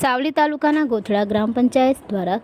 સાવલી તાલુકાના ગોથડા ગ્રામ પંચાયત દ્વારા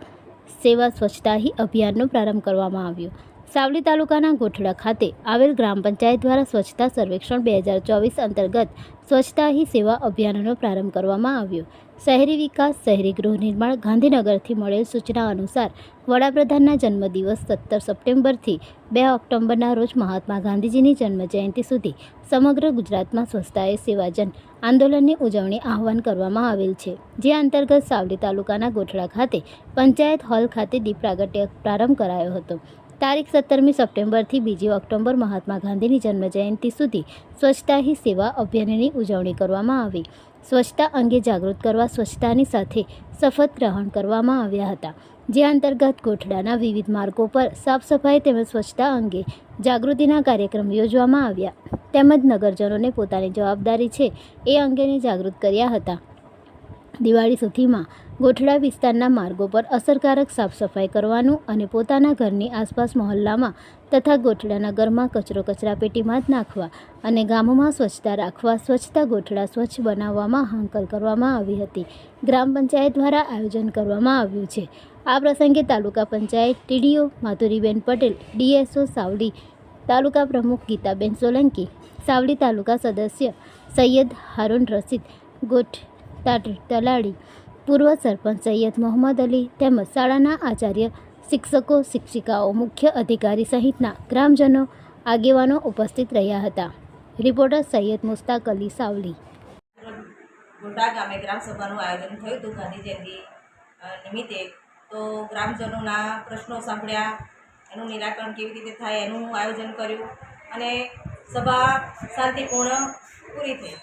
સેવા સ્વચ્છતા અભિયાનનો પ્રારંભ કરવામાં આવ્યો. સાવલી તાલુકાના ગોઠડા ખાતે આવેલ ગ્રામ પંચાયત દ્વારા સ્વચ્છતા સર્વેક્ષણ બે હજાર ચોવીસ અંતર્ગત સ્વચ્છતા હી સેવા અભિયાનનો પ્રારંભ કરવામાં આવ્યો. શહેરી વિકાસ, શહેરી ગૃહ નિર્માણ, ગાંધીનગરથી મળેલ સૂચના અનુસાર વડાપ્રધાનના જન્મદિવસ સત્તર સપ્ટેમ્બરથી બે ઓક્ટોબરના રોજ મહાત્મા ગાંધીજીની જન્મજયંતિ સુધી સમગ્ર ગુજરાતમાં સ્વચ્છતાએ સેવાજન આંદોલનની ઉજવણી આહવાન કરવામાં આવેલ છે. જે અંતર્ગત સાવલી તાલુકાના ગોઠડા ખાતે પંચાયત હોલ ખાતે દીપ પ્રાગટ્ય પ્રારંભ કરાયો હતો. તારીખ સત્તરમી સપ્ટેમ્બરથી બીજી ઓક્ટોબર મહાત્મા ગાંધીની જન્મજયંતિ સુધી સ્વચ્છતા હી સેવા અભિયાનની ઉજવણી કરવામાં આવી. સ્વચ્છતા અંગે જાગૃત કરવા સ્વચ્છતાની સાથે શપથ ગ્રહણ કરવામાં આવ્યા હતા. જે અંતર્ગત ગોઠડાના વિવિધ માર્ગો પર સાફ સફાઈ તેમજ સ્વચ્છતા અંગે જાગૃતિના કાર્યક્રમ યોજવામાં આવ્યા. તેમજ નગરજનોને પોતાની જવાબદારી છે એ અંગેની જાગૃત કર્યા હતા. દિવાળી સુધીમાં ગોઠડા વિસ્તારના માર્ગો પર અસરકારક સાફ સફાઈ કરવાનું અને પોતાના ઘરની આસપાસ મહોલ્લામાં તથા ગોઠડાના ઘરમાં કચરો કચરાપેટીમાં જ નાખવા અને ગામોમાં સ્વચ્છતા રાખવા, સ્વચ્છતા ગોઠડા સ્વચ્છ બનાવવામાં હાંકલ કરવામાં આવી હતી. ગ્રામ પંચાયત દ્વારા આયોજન કરવામાં આવ્યું છે. આ પ્રસંગે તાલુકા પંચાયત ટીડીઓ માધુરીબેન પટેલ, ડીએસઓ સાવલી તાલુકા પ્રમુખ ગીતાબેન સોલંકી સાવલી તાલુકા સદસ્ય સૈયદ હારૂન રસીદ ગોઠ તલાડી પૂર્વ સરપંચ સૈયદ મોહમ્મદ અલી તેમજ શાળાના આચાર્ય, શિક્ષકો, શિક્ષિકાઓ, મુખ્ય અધિકારી સહિતના ગ્રામજનો, આગેવાનો ઉપસ્થિત રહ્યા હતા. રિપોર્ટર સૈયદ મુસ્તાક અલી સાવલી. ગોટા ગામે ગ્રામસભાનું આયોજન થયું હતું ગાંધી જયંતિ નિમિત્તે. તો ગ્રામજનોના પ્રશ્નો સાંભળ્યા, એનું નિરાકરણ કેવી રીતે થાય એનું આયોજન કર્યું અને સભા શાંતિપૂર્ણ પૂરી થઈ.